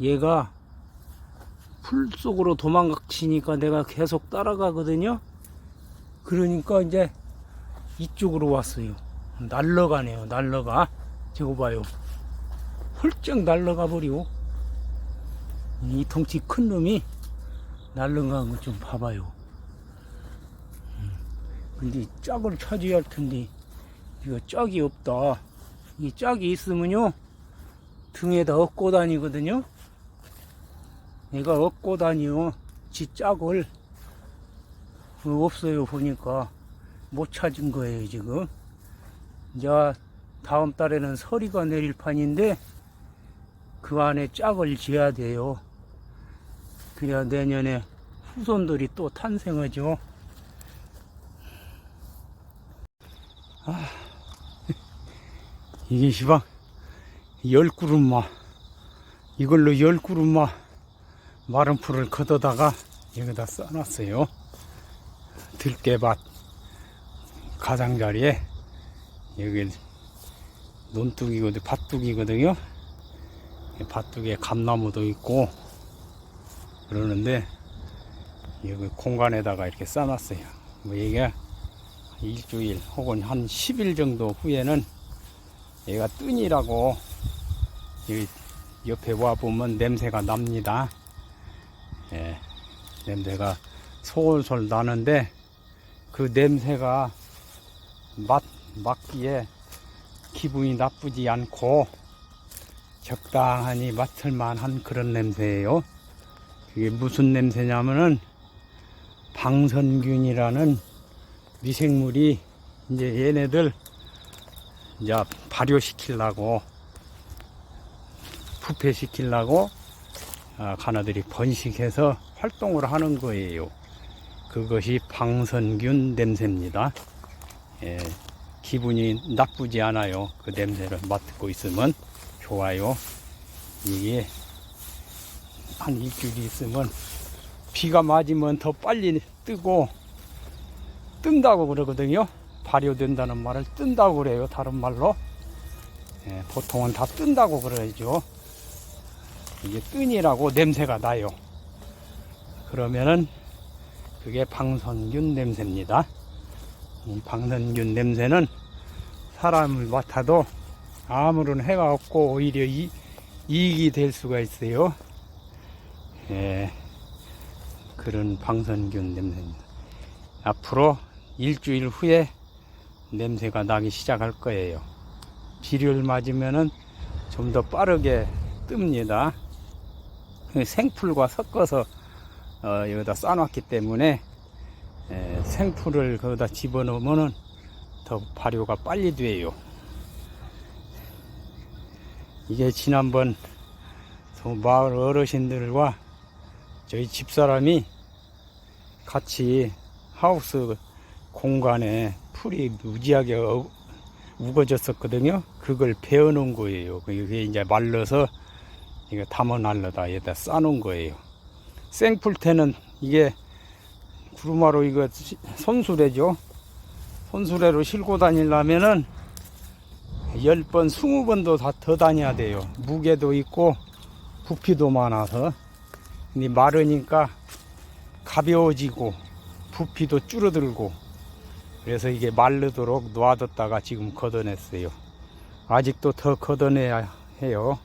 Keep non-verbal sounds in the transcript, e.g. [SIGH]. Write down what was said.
얘가 풀 속으로 도망치니까 내가 계속 따라가거든요. 그러니까 이제 이쪽으로 왔어요. 날러가네요. 날러가. 저거 봐요. 훌쩍 날러가 버리고. 이 덩치 큰 놈이 날러간 거좀 봐봐요. 음, 근데 짝을 찾아야 할 텐데 이거 짝이 없다. 이 짝이 있으면요 등에다 업고 다니거든요. 얘가 업고 다니요. 지 짝을 어, 없어요 보니까 못 찾은 거예요 지금. 이제 다음 달에는 서리가 내릴 판인데 그 안에 짝을 지어야 돼요. 그래야 내년에 후손들이 또 탄생하죠. 아, [LAUGHS] 이게 시방 열 그룹마 이걸로 열 그룹마 마른 풀을 걷어다가 여기다 써놨어요. 들깨밭 가장자리에 여기 논둑이거든 밭둑이거든요. 밭둑에 감나무도 있고 그러는데 여기 공간에다가 이렇게 써놨어요. 뭐 이게 일주일 혹은 한 10일 정도 후에는 얘가 뜬이라고 여기 옆에 와 보면 냄새가 납니다. 예, 냄새가 솔솔 나는데 그 냄새가 맡, 맡기에 기분이 나쁘지 않고 적당하니 맡을 만한 그런 냄새예요. 그게 무슨 냄새냐면은 방선균이라는 미생물이 이제 얘네들 이제 발효시키려고 부패시키려고 아, 가나들이 번식해서 활동을 하는 거예요. 그것이 방선균 냄새입니다. 예, 기분이 나쁘지 않아요. 그 냄새를 맡고 있으면 좋아요. 이게 한 일주일 있으면 비가 맞으면 더 빨리 뜨고 뜬다고 그러거든요. 발효된다는 말을 뜬다고 그래요. 다른 말로. 예, 보통은 다 뜬다고 그러죠. 이게 뜬이라고 냄새가 나요. 그러면은 그게 방선균 냄새입니다. 이 방선균 냄새는 사람을 맡아도 아무런 해가 없고 오히려 이, 이익이 될 수가 있어요. 예, 그런 방선균 냄새입니다. 앞으로 일주일 후에 냄새가 나기 시작할 거예요. 비료를 맞으면은 좀 더 빠르게 뜹니다. 그 생풀과 섞어서 어, 여기다 싸놨기 때문에 에, 생풀을 거기다 집어넣으면은 더 발효가 빨리 돼요. 이게 지난번 저 마을 어르신들과 저희 집사람이 같이 하우스 공간에 풀이 무지하게 어- 우거졌었거든요. 그걸 베어 놓은 거예요. 그게 이제 말라서 이거 담아 날려다 여기다 싸놓은 거예요. 생풀테는 이게 구루마로 이거 시- 손수레죠. 손수레로 실고 다니려면은 10번, 20번도 다 더 다녀야 돼요. 무게도 있고 부피도 많아서. 근데 마르니까 가벼워지고 부피도 줄어들고 그래서 이게 마르도록 놔뒀다가 지금 걷어냈어요. 아직도 더 걷어내야 해요.